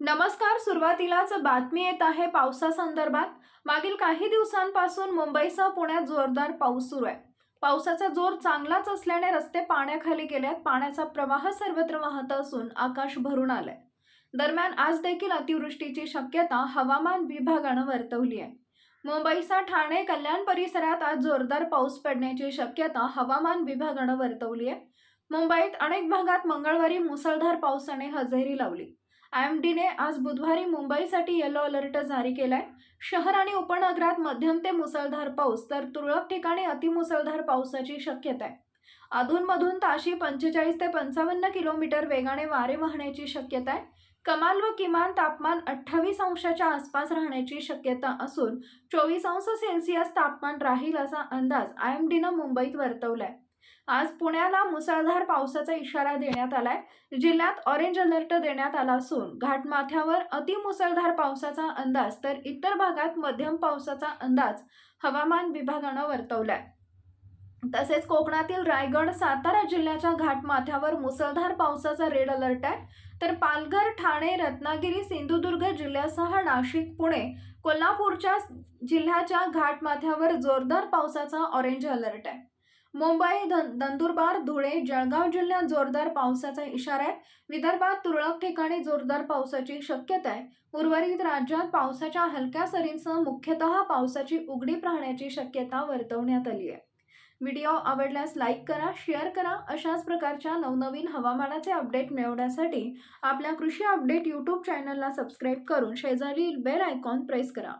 नमस्कार सुरुवातीलाच बातमी येत आहे पावसासंदर्भात. मागील काही दिवसांपासून मुंबईसह पुण्यात जोरदार पाऊस सुरू आहे. पावसाचा जोर चांगलाच असल्याने रस्ते पाण्याखाली गेल्यात पाण्याचा प्रवाह सर्वत्र वाहत असून आकाश भरून आलंय. दरम्यान आज देखील अतिवृष्टीची शक्यता हवामान विभागानं वर्तवली आहे. मुंबईसह ठाणे कल्याण परिसरात आज जोरदार पाऊस पडण्याची शक्यता हवामान विभागानं वर्तवली आहे. मुंबईत अनेक भागात मंगळवारी मुसळधार पावसाने हजेरी लावली. आय एम डीने आज बुधवारी मुंबईसाठी येलो अलर्ट जारी केलाय. शहर आणि उपनगरात मध्यम ते मुसळधार पाऊस तर तुरळक ठिकाणी अतिमुसळधार पावसाची शक्यता आहे. अधूनमधून ताशी पंचेचाळीस ते पंचावन्न किलोमीटर वेगाने वारे वाहण्याची शक्यता आहे. कमाल व किमान तापमान अठ्ठावीस अंशाच्या आसपास राहण्याची शक्यता असून चोवीस अंश सेल्सिअस तापमान राहील असा अंदाज आय एम डीनं मुंबईत वर्तवला आहे आज पुण्याला मुसळधार पावसाचा इशारा देण्यात आलाय. जिल्ह्यात ऑरेंज अलर्ट देण्यात आला असून घाटमाथ्यावर अतिमुसळधार पावसाचा अंदाज तर इतर भागात मध्यम पावसाचा अंदाज हवामान विभागानं वर्तवलाय. तसेच कोकणातील रायगड सातारा जिल्ह्याच्या घाटमाथ्यावर मुसळधार पावसाचा रेड अलर्ट आहे. तर पालघर ठाणे रत्नागिरी सिंधुदुर्ग जिल्ह्यासह नाशिक पुणे कोल्हापूरच्या जिल्ह्याच्या घाटमाथ्यावर जोरदार पावसाचा ऑरेंज अलर्ट आहे. मुंबई नंदुरबार धुळे जळगाव जिल्ह्यात जोरदार पावसाचा इशारा आहे. विदर्भात तुरळक ठिकाणी जोरदार पावसाची शक्यता आहे. उर्वरित राज्यात पावसाच्या हलक्या सरींसह मुख्यतः पावसाची उघडीप राहण्याची शक्यता वर्तवण्यात आली आहे. व्हिडिओ आवडल्यास लाईक करा शेअर करा. अशाच प्रकारच्या नवनवीन हवामानाचे अपडेट मिळवण्यासाठी आपल्या कृषी अपडेट यूट्यूब चॅनलला सबस्क्राईब करून शेजारील बेल आयकॉन प्रेस करा.